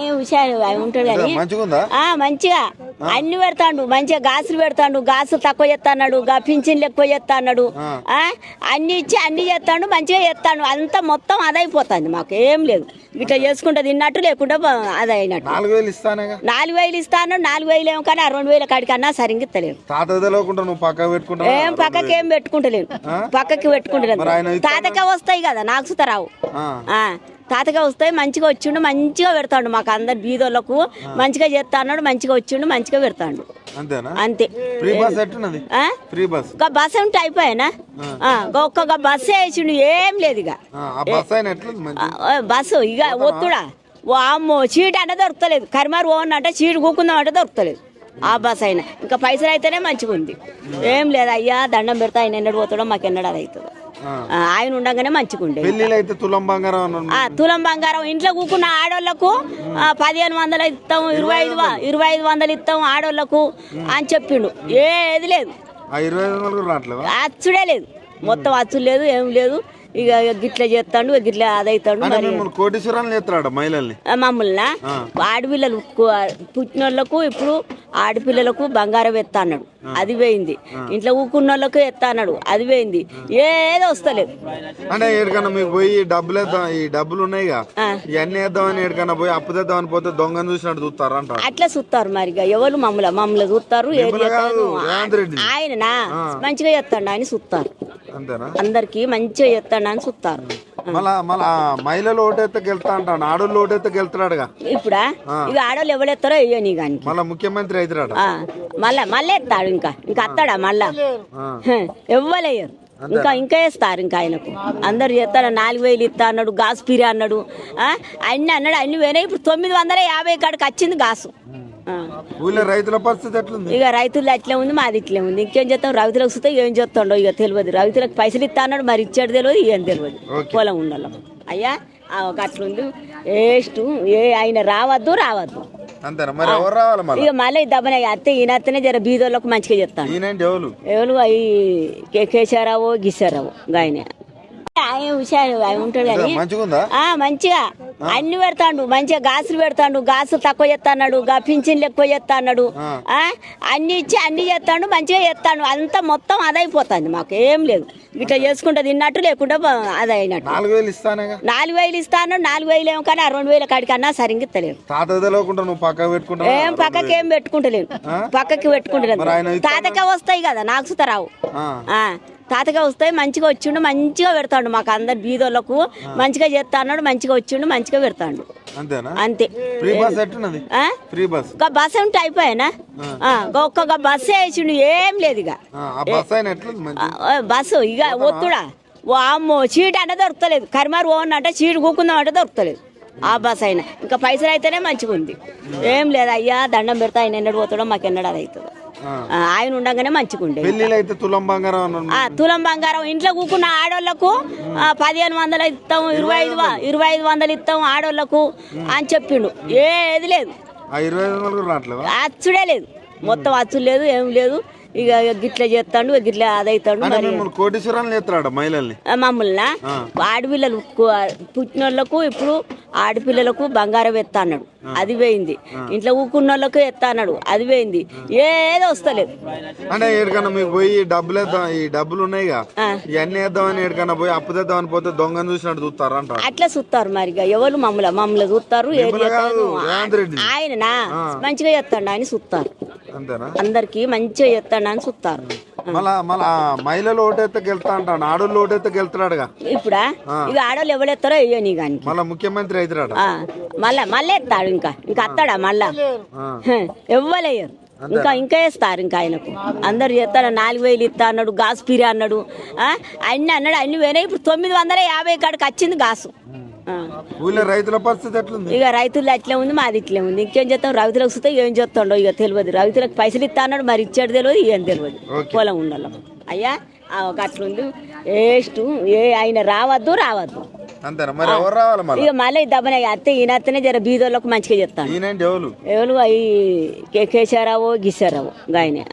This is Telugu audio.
ఆయన హుషారు ఆయన ఉంటాడు కానీ మంచిగా అన్ని పెడతాడు. మంచిగా గాసులు పెడతాడు. గాసులు తక్కువ చేస్తాడు గా పింఛన్లు ఎక్కువ చేస్తాడు ఆ. అన్ని ఇచ్చి అన్ని చేస్తాడు. మంచిగా చేస్తాడు. అంతా మొత్తం అదైపోతుంది. మాకు ఏం లేదు ఇట్లా చేసుకుంటే తిన్నట్టు లేకుండా అది అయినట్టు నాలుగు వేలు ఇస్తానేగా? నాలుగు వేలు ఇస్తాను. నాలుగు వేలు ఏమో కానీ ఆ రెండు వేల కాడికన్నా సరిగ్గా ఇస్తలేను ఏం పక్కకి ఏం పెట్టుకుంటలేను. పక్కకి పెట్టుకుంటలేదు తాతకే వస్తాయి కదా. నాకు సుతరావు తాతగా వస్తాయి మంచిగా వచ్చిండు మంచిగా పెడతాడు మాకు అందరు బీదోళ్ళకు. మంచిగా చేస్తాడు మంచిగా వచ్చిండు మంచిగా పెడతాడు. అంతే. ఒక బస్ ఉంటే అయిపోయానా? ఒక్కొక్క బస్సు వేసిండు ఏం లేదు ఇక బస్సు ఇక ఒత్తుడా? అమ్మో చీట్ అంటే దొరకలేదు కరిమారు ఓన్ అంటే చీట్ కూకుందాం అంటే దొరకలేదు ఆ బస్ అయినా. ఇంకా పైసలు అయితేనే మంచిగా ఉంది ఏం లేదు అయ్యా దండం పెడతా ఆయన ఎన్నడు పోతాడో మాకు ఎన్నడు అది అవుతుందో ఆ. ఆ, ఆయన ఉండగానే మంచిగా ఉండే పెళ్ళిళ్ళు అయితే తులం బంగారం తులం బంగారం ఇంట్లో కూకున్న ఆడోళ్ళకు ఆ, పదిహేను వందలు ఇస్తాం ఇరవై ఐదు ఇరవై ఐదు వందలు ఇస్తాం ఆడోళ్ళకు అని చెప్పిండు. ఏది లేదు. అచ్చుడే లేదు. మొత్తం అచ్చుడు లేదు ఏం లేదు. ఇక గిట్ల చేస్తాడు గిట్ల అదైతాడు అంటే మరి. మిమ్మల్ని కోటీశ్వరాలు చేస్తాడు మహిళల్ని? మమ్మల్ని? ఆడపిల్లలు పుట్టినోళ్ళకు ఇప్పుడు ఆడపిల్లలకు బంగారం ఎత్తా అన్నాడు అది పోయింది. ఇంట్లో ఊకున్న వాళ్ళకు ఎత్తా అన్నాడు అది పోయింది. ఏదో వస్తలేదు. అంటే ఏడికన్నా మీకు పోయి డబ్బులు వేద్దాం ఈ డబ్బులు ఉన్నాయిగా ఆ. ఇవన్నీ వేద్దామని ఏడికన్నా పోయి అప్పు తెద్దామని పోతే దొంగను చూసినట్టు చూస్తారు అంటారు. అట్లా చూస్తారు మరి ఎవరు మమ్మల్ని మమ్మల్ని చూస్తారు ఆయననా? మంచిగా చేస్తాడు అని చూస్తారు. అందరికి మంచిగా చేస్తాడు అని చూస్తారు. మళ్ళా మళ్ళా మహిళలు ఓటైతే గెలుతా అంటాడు. ఆడోళ్ళు ఓటైతే గెలుతున్నాడుగా ఇప్పుడా? ఇక ఆడవాళ్ళు ఎవడెత్తారో వేయని కానీ మళ్ళా ముఖ్యమంత్రి అవుతున్నాడు మళ్ళా మళ్ళీ ఎత్తాడు ఇంకా. ఇంకా అత్తాడా మళ్ళా? ఆ. ఇవ్వలేయరు ఇంకా ఇంకా వేస్తారు ఇంకా ఆయనకు. అందరు చేస్తారు నాలుగు వేలు ఇస్తా అన్నాడు గాసు పిరి అన్నాడు. అన్ని అన్నాడు అన్ని పోయినాయి. ఇప్పుడు తొమ్మిది వందల యాభై కాడికి వచ్చింది గాసు. ఊళ్ళో రైతుల పరిస్థితి ఎట్లుంది? ఇక రైతులు అట్లే ఉంది మాది ఇట్లే ఉంది. ఇంకేం చేస్తాం? రైతులకు చూస్తే ఏం చేస్తాడో ఇక తెలియదు. రైతులకు పైసలు ఇస్తా అన్నాడు మరి ఇచ్చాడు తెలియదు ఏం తెలియదు. పొలం ఉండాలి. అయ్యా ఆ, ఒక అట్లుంది. వేస్ట్ ఏ ఆయన రావద్దు రావద్దు. ఇక మళ్ళీ దబ్బన అత్తే ఈయన అత్తనే జర బీదోళ్ళకు మంచిగా చెప్తాను ఎవరు? అవి కేశారావు గిసారావు ఆయన ఆయన హుషారు ఆయన ఉంటాడు కానీ. మంచిగా. అన్ని పెడతాడు మంచిగా గాసులు పెడతాడు గాసులు తక్కువ చేస్తాడు గా పింఛన్లు ఎక్కువ చేస్తాడు ఆ. అన్ని ఇచ్చి అన్ని చేస్తాడు మంచిగా చేస్తాడు అంతా మొత్తం అదైపోతుంది మాకు ఏం లేదు. ఇట్లా చేసుకుంటే తిన్నట్టు లేకుండా అది అయినట్టు నాలుగు వేలు ఇస్తానేగా? నాలుగు వేలు ఇస్తాను నాలుగు వేలు ఏమో కానీ ఆ రెండు వేల కాడికన్నా సరిగ్గా ఇస్తలేను ఏం పక్కకి ఏం పెట్టుకుంటలేను. పక్కకి పెట్టుకుంటలేదు తాతకే వస్తాయి కదా నాకు సుతరావు తాతగా వస్తాయి మంచిగా వచ్చిండు మంచిగా పెడతాడు మాకు అందరు బీదోళ్ళకు. మంచిగా చేస్తాడు మంచిగా వచ్చిండు మంచిగా పెడతాడు. అంతే. ఒక బస్ ఉంటే అయిపోయానా? ఒక్కొక్క బస్సు వేసిండు ఏం లేదు ఇక బస్సు ఇక ఒత్తుడా? అమ్మో చీట్ అంటే దొరకలేదు కరిమారు ఓన్ అంటే చీట్ కూకుందాం అంటే దొరకలేదు ఆ బస్ అయినా. ఇంకా పైసలు అయితేనే మంచిగా ఉంది. ఏం లేదు అయ్యా దండం పెడతా ఆయన ఎన్నడు పోతాడో మాకు ఎన్నడు అది అవుతుందో ఆయన ఉండగానే మంచిగా ఉండే. తులం బంగారం ఆ తులం బంగారం. ఇంట్లో కూకున్న ఆడోళ్ళకు ఆ, పదిహేను వందలు ఇస్తాం ఇరవై ఐదు వ- ఇరవై ఐదు వందలు ఇస్తాం ఆడోళ్ళకు అని చెప్పిండు. ఏది లేదు. ఆ ఇరవై ఐదు వందలు కూడా రావట్లేవా? అచ్చుడే లేదు. మొత్తం అచ్చుడు లేదు ఏం లేదు. ఇక గిట్ల చేస్తాడు గిట్ల అదైతాడు అంటే మరి. మిమ్మల్ని కోటీశ్వరాలు చేస్తాడు మహిళల్ని? మమ్మల్ని? ఆడపిల్లలు పుట్టినోళ్ళకు ఇప్పుడు ఆడపిల్లలకు బంగారం ఎత్తా అన్నాడు అది పోయింది. ఇంట్లో ఊకున్న వాళ్ళకు ఎత్తా అన్నాడు అది పోయింది. ఏదో వస్తలేదు. అంటే ఏడికన్నా మీకు పోయి డబ్బులు వేద్దాం ఈ డబ్బులు ఉన్నాయిగా ఇవన్నీ వేద్దామని ఏడికన్నా పోయి అప్పు తెద్దామని పోతే దొంగను చూసినట్టు చూస్తారు అంటారు. అట్లా చూస్తారు మరి ఎవరు మమ్మల్ని మమ్మల్ని చూస్తారు ఆయననా? మంచిగా చేస్తాడు అని చూస్తారు. అందరికి మంచిగా చేస్తాడు అని చూస్తారు. మళ్ళా మళ్ళా మహిళలు ఓటైతే గెలుతా అంటాడు. ఆడోళ్ళు ఓటైతే గెలుతున్నాడుగా ఇప్పుడా? ఇక ఆడవాళ్ళు ఎవడెత్తారో వేయని కానీ మళ్ళా ముఖ్యమంత్రి అవుతున్నాడు మళ్ళా మళ్ళీ ఎత్తాడు ఇంకా. ఇంకా అత్తాడా మళ్ళా? ఇవ్వలేయరు ఇంకా ఇంకా వేస్తారు ఇంకా ఆయనకు. అందరు చేస్తారు నాలుగు వేలు ఇస్తా అన్నాడు గాసు పిరి అన్నాడు. ఆ, అన్ని అన్నాడు అన్ని పోయినాయి. ఇప్పుడు తొమ్మిది వందల యాభై కాడికి వచ్చింది గాసు. ఊళ్ళో రైతుల పరిస్థితి ఎట్లుంది? ఇక రైతులు అట్లే ఉంది మాది ఇట్లే ఉంది. ఇంకేం చేస్తాం? రైతులకు చూస్తే ఏం చేస్తాడో ఇక తెలియదు. రైతులకు పైసలు ఇస్తా అన్నాడు మరి ఇచ్చాడు తెలియదు ఏం తెలియదు. పొలం ఉండాలి అయ్యా ఆ, ఒక అట్లుంది. వేస్ట్ ఏ ఆయన రావద్దు రావద్దు. ఇక మళ్ళీ దబ్బన అత్తే ఈయన అత్తనే జర బీదోళ్ళకు మంచిగా చెప్తాను ఎవరు? అవి కేశారావు గిసారావు గాయనే